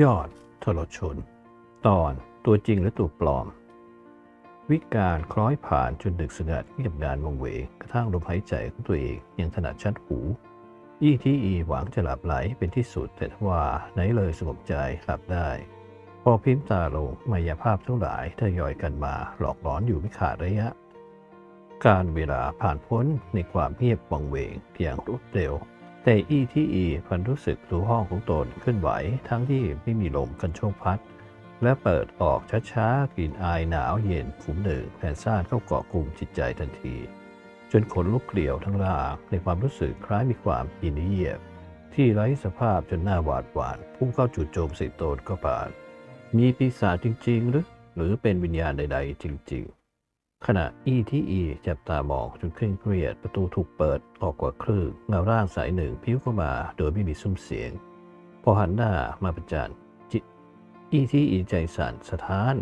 ยอดทรชน ตอนตัวจริงหรือตัวปลอม วิการคล้อยผ่านจนดึกสงัดเงียบงานวงเวงกระทั่งลมหายใจของตัวเองยังถนัดชัดหูยี่ที่อีหวังจะหลับไหลเป็นที่สุดแต่ทว่าไหนเลยสงบใจหลับได้ พอพิมพ์ตาลงมายาภาพทั้งหลายทยอยกันมาหลอกหลอนอยู่ไม่ขาดระยะ การเวลาผ่านพ้นในความเงียบวังเวงอย่างรวดเร็ว แต่อีที่อีพันรู้สึกรู้ห้องของตนเคลื่อนไหว ทั้งที่ไม่มีลมกันโชกพัด และเปิดออกช้าๆกลิ่นอายหนาวเย็นขุมหนึ่งแผ่ซ่านเข้าเกาะกลุ่มจิตใจทันที จนขนลุกเกลียวทั้งร่างในความรู้สึกคล้ายมีความอินเยียบ ที่ไร้สภาพจนหน้าหวาดหวานพุ่งเข้าจู่โจมใส่ตนก็ผ่าน มีปีศาจจริง ๆ หรือ หรือเป็นวิญญาณใด ๆ จริง ๆ ขณะอีที่อีจับตามองจนเคร่งเครียดประตูถูกเปิดออกกว่าครึ่งเงาร่างสายหนึ่งพิ้วเข้ามาโดยไม่มีซุ้มเสียง พอหันหน้ามาประจันจิตอีที่อีใจสั่นสะท้าน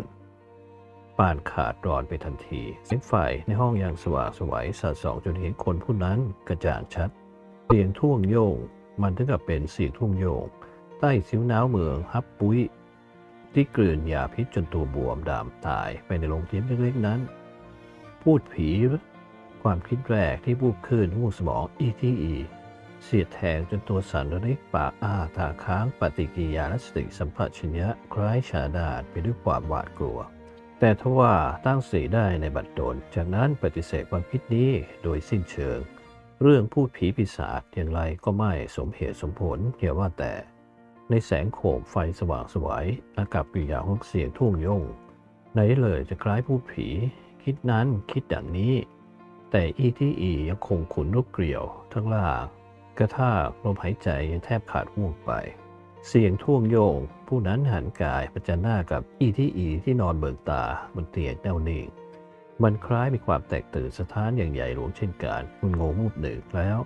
ป่านขาดรอนไปทันทีเสียงไฟในห้องยังสว่างสวัยสาดส่องจนเห็นคนผู้นั้นกระจ่างชัดเสียงท่วงโยง มันถึงกับเป็นเสียงท่วงโยง ใต้สิวน้าวเมืองฮับปุ้ยที่กลืนยาพิษจนตัวบวมดำตายไปในโรงเทียมเล็กๆนั้น พูดผี ความคิดแรกที่บูบขึ้นหูสมองอีที่อี เสียดแทงจนตัวสันระริกปากอ้าตาค้างปฏิกิริยาและสติสัมผัสชนิดคล้ายชาดาดไปด้วยความหวาดกลัว แต่ทว่าตั้งสีได้ในบัดดลจากนั้นปฏิเสธความคิดนี้โดยสิ้นเชิง เรื่องพูดผีปีศาจอย่างไรก็ไม่สมเหตุสมผลอย่าว่าแต่ ในแสงโขมไฟสว่างสวยอากับกิยาของเสียงทุ่งยงไหนเลยจะคล้ายพูดผี คิดนั้นคิดดังนี้ แต่อีที่อียังคงขุนลุกเกลียว ทั้งล่างกระทาลมหายใจยังแทบขาดหูกไป เสียงท่วงโยง ผู้นั้นหันกายประจันหน้ากับอีที่อีที่นอนเบิกตาบนเตียงแน่วนิ่งมันคล้ายมีความแตกตื่นสะท้านอย่างใหญ่หลวงเช่นกันมันงงมูบหนึ่งแล้ว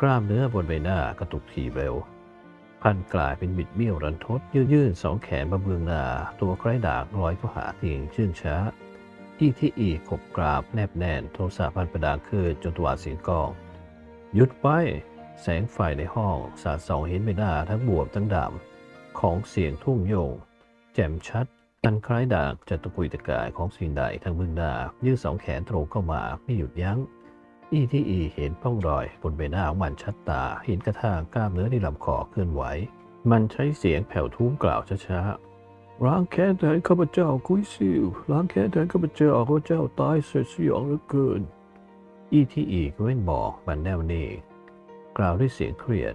กล้ามเนื้อบนใบหน้ากระตุกทีเร็ว พันกลายเป็นบิดเบี้ยวรันทด ยืดยื่นสองแขนมาเบืองหน้าตัวคล้ายดากลอยเข้าหาเตียงเชื่องช้า อีที่อีขบกราบแนบแน่นโทรศัพท์พันประดางขึ้นจนตัวเสียงกอง หยุดไว้ แสงไฟในห้องสาดส่องเห็นใบหน้าทั้งบวมทั้งดำของเสียงทุ่งโยง แจ่มชัดอันคล้ายดากจะตะกุยตะกายของสิ่งใดทั้งเบื้องหน้ายื่นสองแขนตรงเข้ามาไม่หยุดยัง้ง อีที่อีเห็นร่องรอย บนใบหน้าของมันชัดตาเห็นกระทั่งกล้ามเนื้อในลำคอเคลื่อนไหว มันใช้เสียงแผ่วทุ้มกล่าวช้าๆ ล้างแค้นแทนข้าพเจ้าคุยซิวล้างแค้นแทนข้าพเจ้าข้าพเจ้าตายเสียสยองเหลือเกิน อีที่อีก็เว้นบอกมันแน่วแน่กล่าวด้วยเสียงเครียด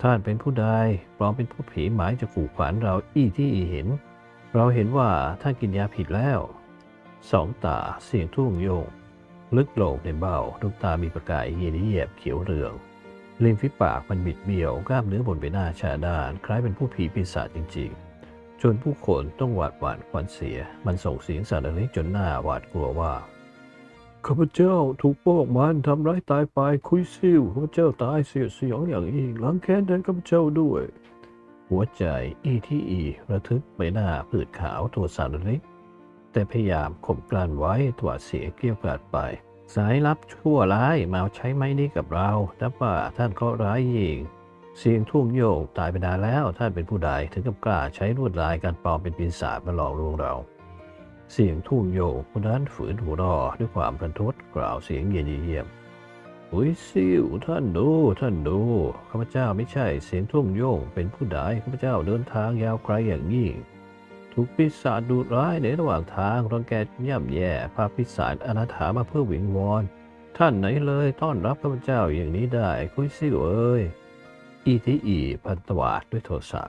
ท่านเป็นผู้ใดปลอมเป็นผู้ผีหมายจะขู่ขวัญเราอีที่อีเห็น เราเห็นว่าท่านกินยาผิดแล้ว สองตาเสียงทุ่งโยง ลึกโลงในเบ้าดวงตามีประกายเย็นเยียบเขียวเรืองริมฝีปากมันบิดเบี้ยวกล้ามเนื้อบนใบหน้าชาด้าน คล้ายเป็นผู้ผีปีศาจจริงๆ จนผู้คนต้องหวาดหวั่นขวัญเสีย มันส่งเสียงสั่นระริกจนหน้าหวาดกลัวว่าข้าพเจ้าถูกพวกมันทำร้ายตายไปคุยซิวข้าพเจ้าตายเสียสยองอย่างยิ่งล้างแค้นแทนข้าพเจ้าด้วย หัวใจอีที่อีระทึกใบหน้าผืดขาวตัวสั่นระริกแต่พยายามข่มกลั้นไว้ตัวเสียเกลี้ยวกล่อมไป สายลับชั่วร้ายมาใช้ไม้นี้กับเราแต่ว่าท่านก็ร้ายยิ่ง เสียงทุ่งโยกตายไปนานแล้วท่านเป็นผู้ใดถึงกับกล้าใช้ลวดลายการปลอมเป็นปีศาจมาหลอกลวงเรา เสียงทุ่งโยกผู้นั้นฝืนหัวรอด้วยความรันทดกล่าวเสียงเย็นเยี่ยมอุ้ยซิวท่านดูท่านดูข้าพเจ้าไม่ใช่เสียงทุ่งโยงเป็นผู้ใดข้าพเจ้าเดินทางยาวไกลอย่างยิ่งถูกปีศาจดุร้ายในระหว่างทางรังแกย่ำแย่พาปีศาจอนาถามาเพื่อวิงวอนท่านไหนเลยต้อนรับข้าพเจ้าอย่างนี้ได้คุยซิวเอ้ย อีทีอีพันตวาดด้วยโทสะ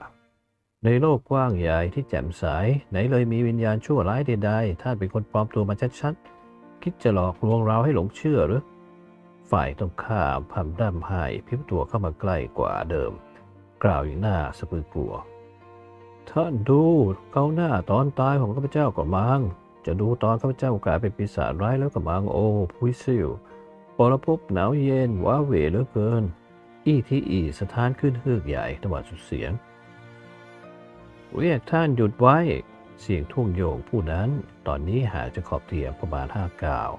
ในโลกกว้างใหญ่ที่แจ่มใสไหนเลยมีวิญญาณชั่วร้ายใดๆท่านเป็นคนปลอมตัวมาชัดๆคิดจะหลอกลวงเราให้หลงเชื่อหรือ ฝ่ายตรงข้ามพำร่ำไห้พิบตัวเข้ามาใกล้กว่าเดิม กล่าวอย่างหน้าสะพึงกลัว ท่านดูเกาหน้าตอนตายของข้าพเจ้าก็มังจะดูตอนข้าพเจ้ากลายเป็นปีศาจร้ายแล้วก็มังโอ้พุยซิวปรภพหนาวเย็นว้าเหวเหลือเกิน อีที่อีสถานขึ้นเฮือกใหญ่ตะวันสุดเสียง เรียกท่านหยุดไว้ เสียงทุ่งโยงผู้นั้นตอนนี้หาจากขอบเตียงประมาณห้าก้าว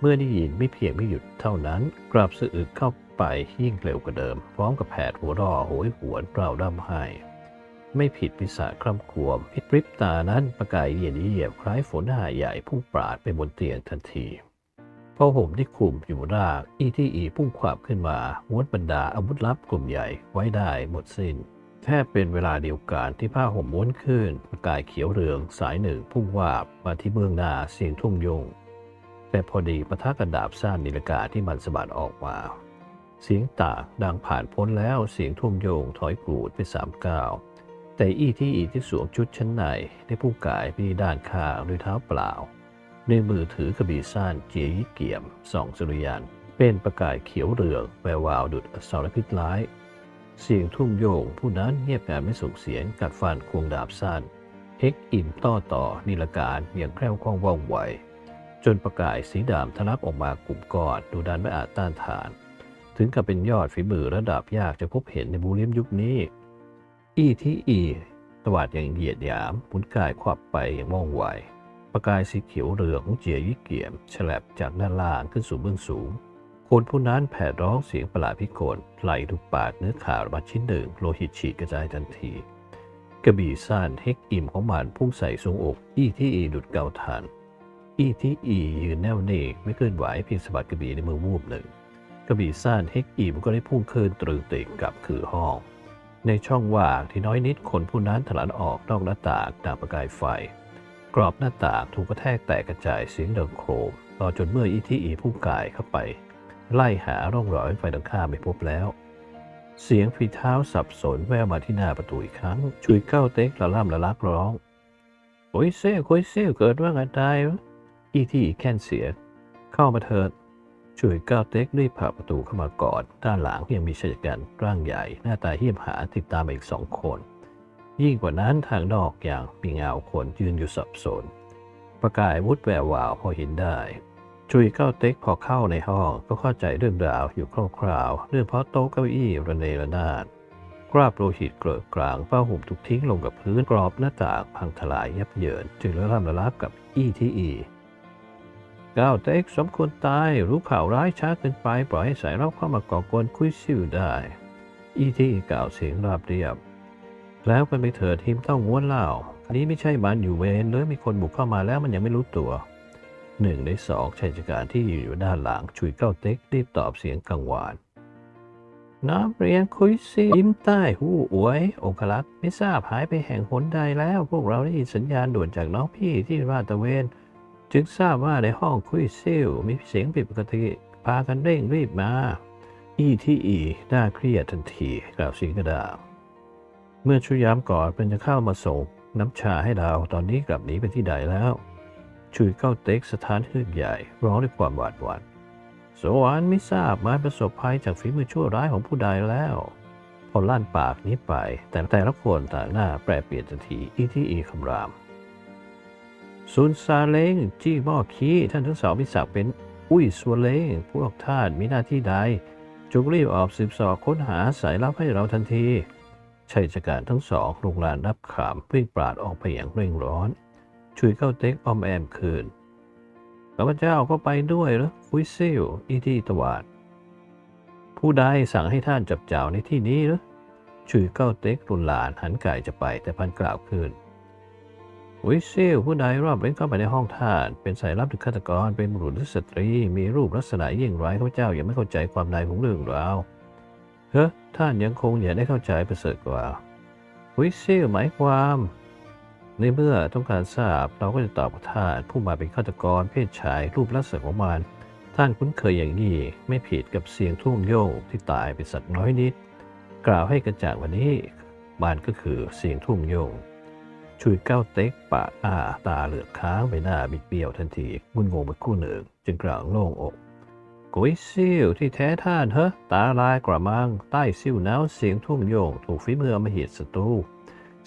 เมื่อได้ยินไม่เพียงไม่หยุดเท่านั้นกลับสะอึกเข้าไปยิ่งเร็วกว่าเดิม พร้อมกับแผดหัวรอโหยหวนกล่าวร่ำไห้ไม่ผิดพิศาจคร่ำควญพิปริบตานั้นประกายเยียดเยียบคล้ายฝนหาใหญ่พุ่งปราดไปบนเตียงทันที พอห่มที่คลุมอยู่รากอีที่อีพุ่งขวาบขึ้นมาม้วนบรรดาอาวุธลับกลุ่มใหญ่ไว้ได้หมดสิน้น แทบเป็นเวลาเดียวกันที่ผ้าห่มม้วนขึ้นประกายเขียวเรืองสายหนึ่งพุ่งวาบมาที่เบื้องหน้าเสียงทุ่งยง แต่พอดีปะทะกระดาบสั้นนิลกาที่มันสะบัดออกมาเสียงตากดังผ่านพ้นแล้วเสียงทุ่งโยงถอยกรูดไปสามก้าวแต่อีที่อีที่สวมชุดชั้นในได้พุ่งกายไปด้านข้างด้วยเท้าเปล่า ในมือถือกระบี่สั้นเจียเกี่ยมส่องสุริยันเป็นประกายเขียวเรืองแวววาวดุดอสารพิษร้าย เสียงทุ่งโยงผู้นั้นเงียบแบบไม่ส่งเสียงกัดฟันควงดาบสั้นเอ็กอิ่มต่อต่อนิลการอย่างแคล่วคล่องว่องไวจนประกายสีดำทะลักออกมากลุ่มกอดดูดันไม่อาจต้านทาน ถึงกับเป็นยอดฝีมือระดับยากจะพบเห็นในบูเลียมยุคนี้ อีที่อีตวาดอย่างเหยียดหยามหมุนกายควับไปอย่างว่องไว ประกายสีเขียวเหลืองเจียยิเกี่ยมฉลับจากด้านล่างขึ้นสู่เบื้องสูง คนผู้นั้นแผดร้องเสียงประหลาดพิกลไหลทุกปากเนื้อขาดมาชิ้นหนึ่งโลหิตฉีดกระจายทันที กระบี่สั้นเฮกอิ่มของมันพุ่งใส่ทรงอกอี้ที่อีดุดเกาทันอี้ที่อียืนแน่วแน่ไม่เคลื่อนไหวเพียงสะบัดกระบี่ในมือวูบหนึ่งกระบี่สั้นเฮกอิ่มก็ได้พุ่งคืนตรึงติดกับคือห้อง ในช่องว่างที่น้อยนิดคนผู้นั้นถลันออกนอกหน้าต่างตามประกายไฟ กรอบหน้าต่างถูกกระแทกแตกกระจายเสียงดังโครมรอจนเมื่ออีทีอีพุ่งกายเข้าไป ไล่หาร่องรอยไฟดังข้าไม่พบแล้ว เสียงฝีเท้าสับสนแววมาที่หน้าประตูอีกครั้งชุยเก้าเต็กละล่ำละลักร้องโอ้ยเซ่โอยเซ่เกิดว่าไงตายอีทีแค่นเสีย เข้ามาเถิดช่วยก้าวเต็กรีบผ่าประตูเข้ามากอดด้านหลังยังมีชายกันร่างใหญ่ หน้าตาเหี้ยมหาติดตามมาอีกสองคน ยิ่งกว่านั้นทางนอกอย่างมีเงาคนยืนอยู่สับสน ประกายวุฒแวววาวพอเห็นได้ จุยเก้าเต็กพอเข้าในห้องก็เข้าใจเรื่องราวอยู่คร่าวๆเรื่องเพราะโต๊ะเก้าอี้ระเนระนาดกราบโลหิตเกลือกลางเป้าหุ่มถูกทิ้งลงกับพื้นกรอบหน้าต่างพังทลายยับเยิน จึงเลื่อนละลับกับอี้ที่อีก้าวเต็กสมควรตายรู้ข่าวร้ายช้าเกินไปปล่อยให้สายรับเข้ามาก่อกวนคุยซิ่วได้ อีที่อีกล่าวเสียงราบเรียบ แล้วกันไปเถิดทีมต้องง้วนเล่านี้ไม่ใช่บ้านอยู่เวนเลยมีคนบุกเข้ามาแล้วมันยังไม่รู้ตัวหนึ่งในสองชายจัการที่อยู่ด้านหลังชุยเก้าเต็กรีบตอบเสียงกังวานน้ำเรียนคุยซียิ้มใต้หูอวยองคลักษ์ไม่ทราบหายไปแห่งหนใดแล้ว พวกเราได้ยินสัญญาณด่วนจากน้องพี่ที่ราตะเวน จึงทราบว่าในห้องคุยซิลมีเสียงผิดปกติพากันเร่งรีบมา อีที่อีน่าเครียดทันทีกล่าวสิงกระดา เมื่อชุยามก่อนเป็นจะเข้ามาส่งน้ำชาให้เราตอนนี้กลับหนีไปที่ใดแล้ว ชุยเข้าเต็กสถานฮืดใหญ่ร้องด้วยความหวาดหวั่นสวรรค์ไม่ทราบมาประสบภัยจากฝีมือชั่วร้ายของผู้ใดแล้วพอลั่นปากนี้ไป แต่แต่ละคนต่างหน้าแปรเปลี่ยนทันทีอีที่อีคำรามซุนซาเล้งจี้หม้อขี้ท่านทั้งสองมีศักเป็นอุ้ยสัวเล้งพวกท่านมีหน้าที่ใดจงรีบออกสืบสอบค้นหาสายลับให้เราทันที ชายชะการทั้งสองลงลานรับขามวิ่งปราดออกไปอย่างเร่งร้อน ช่วยเข้าเต็กออมแอมคืนข้าพเจ้าก็ไปด้วยหรือวิซิลอีที่ตวาด ผู้ใดสั่งให้ท่านจับเจ้าในที่นี้หรือช่วยเข้าเต็กรุนลานหันกายจะไปแต่พันกล่าวคืนวิซิลผู้ใดรอบเล่นเข้าไปในห้องท่าน เป็นสายลับหรือฆาตกรเป็นบุรุษหรือสตรี มีรูปลักษณะยิ่งร้ายข้าพเจ้ายังไม่เข้าใจความในของเรื่องราวเฮ้ ท่านยังคงอย่าได้เข้าใจประเสริฐกว่าวิซิลหมายความ ในเมื่อต้องการทราบเราก็จะตอบท่านผู้มาเป็นฆาตกรเพศชายรูปลักษณะของมัน ท่านคุ้นเคยอย่างนี้ไม่ผิดกับเสียงทุ่งโยกที่ตายไปสักน้อยนิด กล่าวให้กระจ่างวันนี้มันก็คือเสียงทุ่งโยงชุยเก้าเต็กปากอ้าตาเหลือกค้างไปหน้าบิดเบี้ยวทันทีงุนงงไปคู่หนึ่ง จึงกล่าวโล่งอก กุยซิ่วที่แท้ท่านเฮ้ตาลายกระมัง ใต้ซิ่วน้าวเสียงทุ่งโยง ถูกฝีมือมหิตศัตรู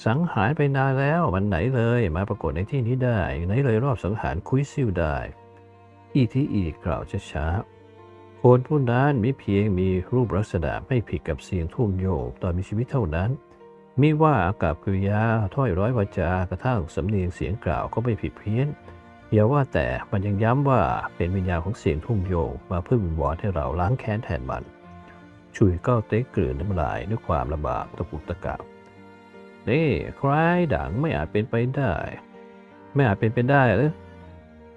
สังหารไปนานแล้วมันไหนเลยมาปรากฏในที่นี้ได้ไหนเลยรอบสังหารคุยซิ่วได้ อีที่อีกล่าวช้าๆคนผู้นั้นมิเพียงมีรูปลักษณะไม่ผิดกับเสียงทุ่งโยงตอนมีชีวิตเท่านั้นมิว่าอากับกริยาถ้อยร้อยวาจากระทั่งสำเนียงเสียงกล่าวก็ไม่ผิดเพี้ยน อย่าว่าแต่มันยังย้ำว่าเป็นวิญญาณของเสียงทุ่งโยงมาเพื่อวิงวอนให้เราล้างแค้นแทนมัน ชุยก็เต๊กกลืนน้ำลายด้วยความลำบากตะปุกตะกะนี่คล้ายดังไม่อาจเป็นไปได้ ไม่อาจเป็นไปได้หรือ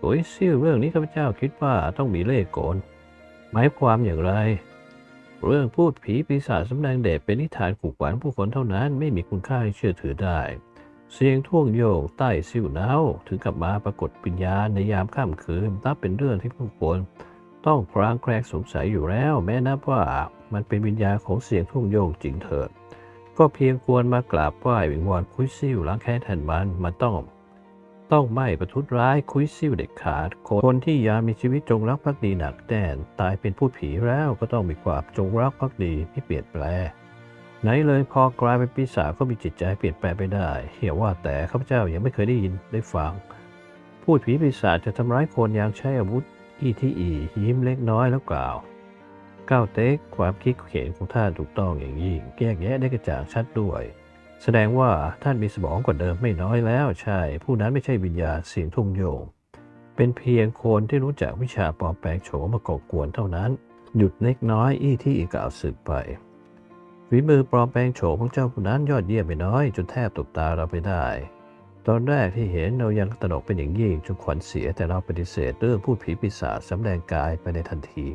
โอ้ยซิ่วเรื่องนี้ข้าพเจ้าคิดว่าต้องมีเล่ห์กลหมายความอย่างไร เรื่องพูดผีปีศาจสำแดงเดชเป็นนิทานขู่ขวัญผู้คนเท่านั้นไม่มีคุณค่าให้เชื่อถือได้ เสียงท่วงโยกใต้ซิวหนาวถึงกับมาปรากฏปิญญาในยามค่ำคืนนับเป็นเรื่องที่ผู้คนต้องครางแคลงสงสัยอยู่แล้ว แม้นับว่ามันเป็นวิญญาของเสียงท่วงโยกจริงเถิด ก็เพียงควรมากราบไหว้วิงวอนคุยซิ่วล้างแค้นแทนมันมันต้อง ต้องไม่ประทุษร้ายคุยซิ่วเด็ดขาด คนที่ยามมีชีวิตจงรักภักดีหนักแน่นตายเป็นผู้ผีแล้วก็ต้องมีความจงรักภักดีที่เปลี่ยนแปลง ไหนเลยพอกลายเป็นปีศาจก็มีจิตใจเปลี่ยนแปลงไปได้เหี่ยว่าแต่ข้าพเจ้ายังไม่เคยได้ยินได้ฟัง พูดผีปีศาจจะทำร้ายคนอย่างใช้อาวุธอีที่อียิ้มเล็กน้อยแล้วกล่าวก้าวเต็กความคิดเห็นของท่านถูกต้องอย่างยิ่งแยกแยะได้กระจ่างชัดด้วย แสดงว่าท่านมีสมองกว่าเดิมไม่น้อยแล้วใช่ ผู้นั้นไม่ใช่วิญญาณเสียงทุ่งโยง เป็นเพียงคนที่รู้จักวิชาปลอมแปลงโฉมมาก่อกวนเท่านั้น หยุดเล็กน้อยอี้ที่อีกล่าวสืบไป ฝีมือปลอมแปลงโฉมของเจ้าผู้นั้นยอดเยี่ยมไปน้อย จนแทบตบตาเราไปได้ ตอนแรกที่เห็นเรายังตะหนกเป็นอย่างยิ่งจนขวัญเสียแต่เราปฏิเสธเรื่องพูดผีปีศาจสำแดงกายไปในทันที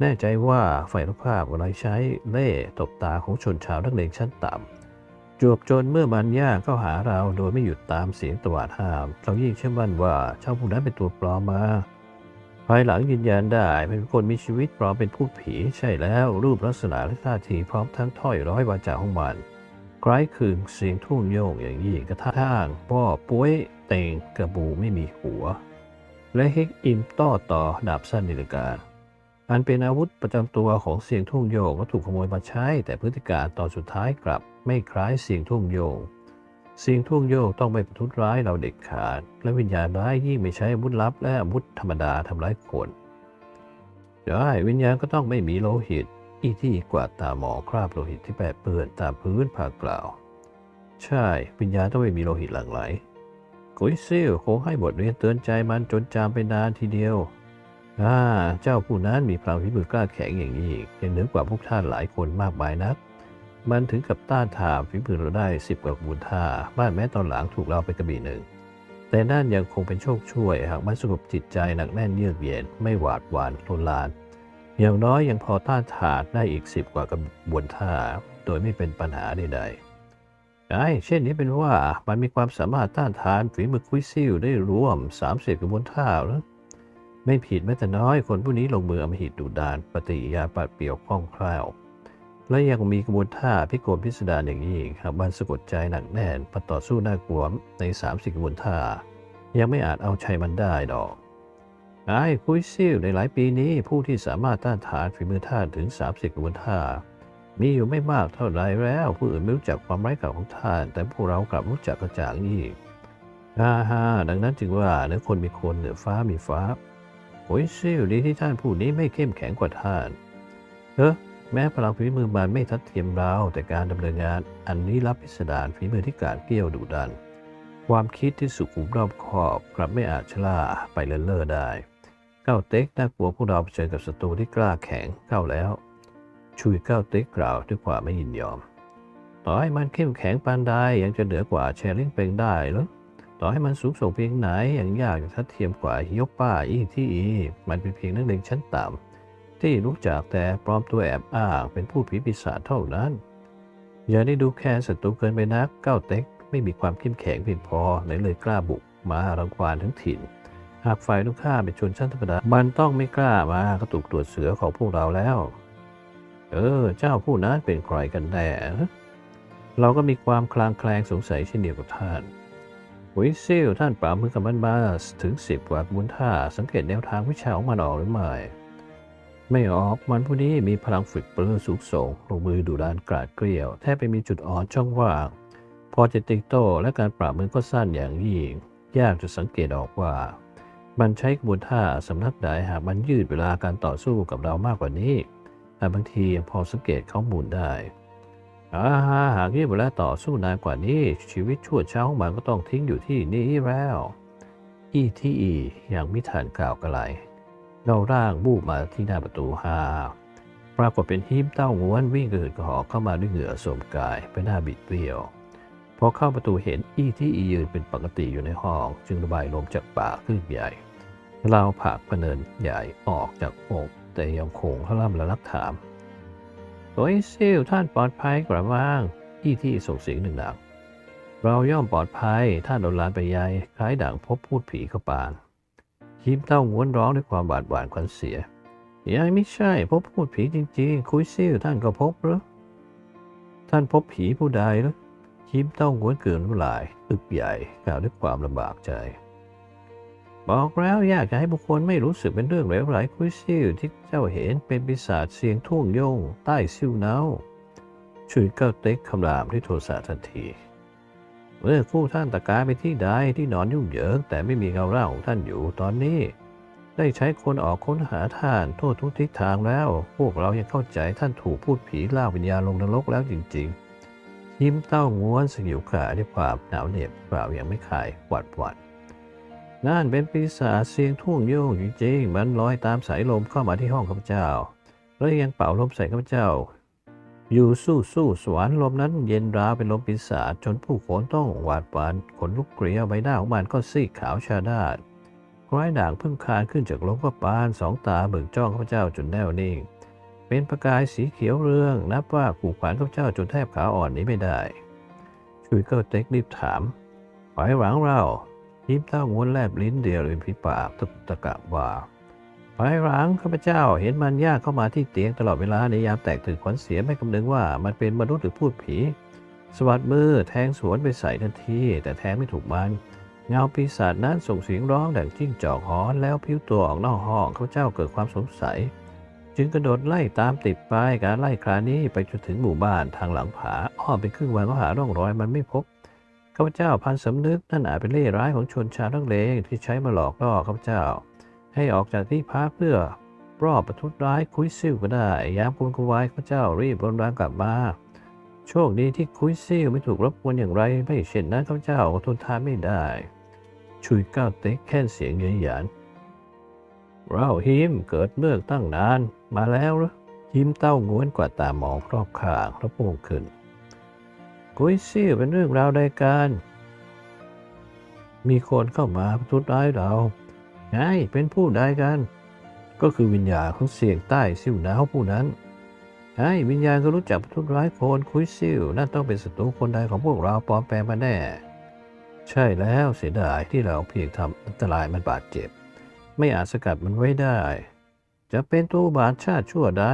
แน่ใจว่าฝ่ายรภาพกำลังใช้เล่ตบตาของชนชาวนักเลงชั้นต่ำจวบจนเมื่อมันย่างเข้าหาเราโดยไม่หยุดตามเสียงตวาดห้าม เรายิ่งเชื่อมั่นว่าเจ้าผู้นั้นเป็นตัวปลอมมา ภายหลังยืนยันได้เป็นคนมีชีวิตปลอมเป็นผู้ผีใช่แล้วรูปลักษณะและท่าทีพร้อมทั้งถ้อยร้อยวาจาของมันคล้ายคลึงเสียงทุ่งโยงอย่างยิ่งกระทั่งป้อป้วยเต่งกระบูไม่มีหัว และเฮกอิมต้อต่อดาบสั้นนิลการ อันเป็นอาวุธประจำตัวของเสียงทุ่งโยงก็ถูกขโมยมาใช้ แต่พฤติการตอนสุดท้ายกลับไม่คล้ายเสียงทุ่งโยง เสียงทุ่งโยงต้องไม่ประทุษร้ายเราเด็ดขาด และวิญญาณร้ายยิ่งไม่ใช้อาวุธลับและอาวุธธรรมดาทำร้ายคนได้วิญญาณก็ต้องไม่มีโลหิต อีที่กวาดตาหมอคราบโลหิตที่แปดเปื้อนตามพื้นผากล่าว ใช่ วิญญาณต้องไม่มีโลหิตหลั่งไหลกุยซิลคงให้บทเรียนเตือนใจมันจนจำไปนานทีเดียวอ่าเจ้าผู้นั้นมีพลังฝีมือกล้าแข็งอย่างนี้ยังเหนือกว่าพวกท่านหลายคนมากมายนัก มันถึงกับต้านทานฝีมือเราได้สิบกว่าบุญท่าบ้านแม้ตอนหลังถูกเราไปกระบี่หนึ่ง แต่นั่นยังคงเป็นโชคช่วย หากมันสงบจิตใจหนักแน่นเยือกเย็นไม่หวาดหวานโลนลาน อย่างน้อยยังพอต้านทานได้อีกสิบกว่ากระบวนท่า โดยไม่เป็นปัญหาใดๆไอ้เช่นนี้เป็นว่ามันมีความสามารถต้านทานฝีมือคุยซิลได้รวมสามสิบกระบวนท่าแล้วไม่ผิดแม้แต่น้อยคนผู้นี้ลงมืออมหิตดุดานปฏิยาปัดเปรี่ยวคล่องแคล่ว และยังมีกระบวนท่าพิกลพิสดารอย่างยิ่งหากมันสะกดใจหนักแน่นประต่อสู้น่ากลัวใน30กระบวนท่า ยังไม่อาจเอาชัยมันได้ดอกไอ้คุยซิลในหลายปีนี้ผู้ที่สามารถต้านทานฝีมือท่าถึง30กระบวนท่า มีอยู่ไม่มากเท่าไรแล้ว ผู้อื่นไม่รู้จักความไร้ค่าของท่าน แต่พวกเรากลับรู้จักกระจ่างยิ่งฮ่าฮ่าดังนั้นจึงว่าเนื้อคนมีคนเหนือฟ้ามีฟ้าโอ้ยซิลดีที่ท่านผู้นี้ไม่เข้มแข็งกว่าท่านเฮ้ แม้พลังฝีมือมันไม่ทัดเทียมเราแต่การดำเนินงานอันนี้รับพิสดารฝีมือที่การเกี่ยวดุดัน ความคิดที่สุขุมรอบคอบกลับไม่อาจชล่าไปเลินเล่อได้ก้าวเต็กน่ากลัวพวกเราเผชิญกับศัตรูที่กล้าแข็งเข้าแล้วชุยก้าวเต็กกล่าวด้วยความไม่ยินยอม ต่อให้มันเข้มแข็งปานใดยังจะเหนือกว่าแชร์ลิงเป็งได้หรือต่อให้มันสูงส่งเพียงไหนย่างยากจะทัดเทียมกว่าฮิโยป้าอีที่อีมันเป็นเพียงนักเลงชั้นต่ำ ที่รู้จักแต่ปลอมตัวแอบอ้างเป็นผู้ผีปีศาจเท่านั้น อย่าได้ดูแค่ศัตรูเกินไปนักก้าเต็กไม่มีความเข้มแข็งเพียงพอไหนเลยกล้าบุกมารังควานทั้งถิ่น หากฝ่ายลูกข้าเป็นชนชั้นธรรมดา มันต้องไม่กล้ามากระตุกตรวจเสือของพวกเราแล้ว เออ เจ้าผู้นั้นเป็นใครกันแน่เราก็มีความคลางแคลงสงสัยเช่นเดียวกับท่านวิซิลท่านปราบมือกับมันมาถึงสิบกว่าบุญท่าสังเกตแนวทางวิชาของมันออกหรือไม่ ไม่ออกมันผู้นี้มีพลังฝึกปรือสูงส่งลงมือดุดานกราดเกลียว แทบไม่มีจุดอ่อนช่องว่าง พอจะติงโต้และการปราบมือก็สั้นอย่างยิ่ง ยากจะสังเกตออกว่า มันใช้กระบวนท่าสำนักใดหากมันยืดเวลาการต่อสู้กับเรามากกว่านี้แต่บางทียังพอสังเกตข้อมูลได้อาหากยืดเวลาต่อสู้นานกว่านี้ ชีวิตชั่วเช้าของมันก็ต้องทิ้งอยู่ที่นี่แล้ว อีที่อีอยังม่ทันกล่าวกระไร เงาร่างบูบมาที่หน้าประตูหาปรากฏเป็นหิมเต้าง้วนวิ่งกระหืดกระหอบเข้ามาด้วยเหงื่อสมกายไปหน้าบิดเบี้ยวพอเข้าประตูเห็นอี้ที่อียืนเป็นปกติอยู่ในห้อง จึงระบายลมจากปากขึ้นใหญ่เราผากพเนินใหญ่ออกจากอกแต่ยังคงพระล่ำละลักถามโอยซิลท่านปลอดภัยกระว่างอี้ที่ส่งเสียงหนึ่งดังเราย่อมปลอดภัยท่านโดนลานไปยายคล้ายดังพบพูดผีเข้าปาน ยิ้มเต้าง้วนร้องด้วยความบาดหวานขวัญเสียยายไม่ใช่พบพูดผีจริงๆ คุยซิลท่านก็พบหรือท่านพบผีผู้ใดหรือยิ้มเต้าง้วนเกินน้ำลายอึกใหญ่กล่าวด้วยความลำบากใจ บอกแล้วอยากจะให้บุคคลไม่รู้สึกเป็นเรื่องเหลวไหลคุยซิ่วที่เจ้าเห็นเป็นปีศาจเสียงท่วงโยง ใต้ซิ่วเนาช่วยเก้าเต็กคำรามที่โทสะทันที เมื่อคู่ท่านตะกายไปที่ใดที่นอนยุ่งเหยิงแต่ไม่มีเงาร่างของท่านอยู่ตอนนี้ ได้ใช้คนออกค้นหาท่านทั่วทุกทิศทางแล้ว พวกเรายังเข้าใจท่านถูกพูดผีล่าวิญญาณลงนรกแล้วจริง ๆ ยิ้มเต้าง้วนสยิวขาด้วยความหนาวเหน็บเปล่ายังไม่คลายหวัดหวัดนั่นเป็นปีศาจเสียงท่วงโยงจริงๆมันลอยตามสายลมเข้ามาที่ห้องข้าพเจ้า แล้วยังเป่าลมใส่ข้าพเจ้า อยู่สู้สู้สวรรค์ลมนั้นเย็นราเป็นลมปีศาจจนผู้คนต้องหวาดหวั่นขนลุกเกลียวใบหน้าของมันก็ซีดขาวชาดาดคล้ายด่างพิ่งคานขึ้นจากลมก็ปานสองตาเบิกจ้องข้าพเจ้าจนแน่วนิ่ง เป็นประกายสีเขียวเรือง นับว่าขู่ขวัญข้าพเจ้าจนแทบขาอ่อนนี้ไม่ได้ช่วยเก็เต็กรีบถามไปหวังเรายิ้มเต้าง้วนแลบลิ้นเดียวริมฝีปากตะกุกตะกะว่า ภายหลังข้าพเจ้าเห็นมันย่างเข้ามาที่เตียงตลอดเวลาในยามแตกตื่นขวัญเสียไม่คำนึงว่ามันเป็นมนุษย์หรือพูดผี สวัสดมือแทงสวนไปใส่ทันที แต่แทงไม่ถูกมัน เงาปีศาจนั้นส่งเสียงร้องดังจิ้งจอกหอนแล้วพิ้วตัวออกนอกห้องข้าพเจ้าเกิดความสงสัย จึงกระโดดไล่ตามติดไปการไล่ครานี้ไปจนถึงหมู่บ้านทางหลังผาอ้อมเป็นครึ่งวันก็หาร่องรอยมันไม่พบข้าพเจ้าพันสำนึกนั่นอาจเป็นเล่ห์ร้ายของชนชาตินักเลงที่ใช้มาหลอกล่อข้าพเจ้า ให้ออกจากที่พักเพื่อรอบประทุษร้ายคุยซิ่วก็ได้ ยามคุณกวายข้าพเจ้ารีบรนรางกลับมา โชคดีที่คุยซิ่วไม่ถูกรบกวนอย่างไร ไม่เช่นนั้นข้าเจ้าก็ทนทานไม่ได้ ชุยก้าวเต็กแค่นเสียงเยียหยันเราหิมเกิดเรื่องตั้งนานมาแล้วหรือยิ้มเต้าง้วนกว่าตามองรอบข้างแล้วโป่งขึ้นกุยซี่เป็นเรื่องราวใดกันมีคนเข้ามาประทุษร้ายเรา ไงเป็นผู้ใดกัน ก็คือวิญญาณของเสียงใต้ซิ่วหนาวผู้นั้นไงวิญญาณก็รู้จักประทุกร้ายคนคุยซิ่วนั่นต้องเป็นศัตรูคนใดของพวกเราปลอมแปลงมาแน่ ใช่แล้วเสียดายที่เราเพียงทำอันตรายมันบาดเจ็บ ไม่อาจสกัดมันไว้ได้ จะเป็นตัวบาดชาติชั่วใด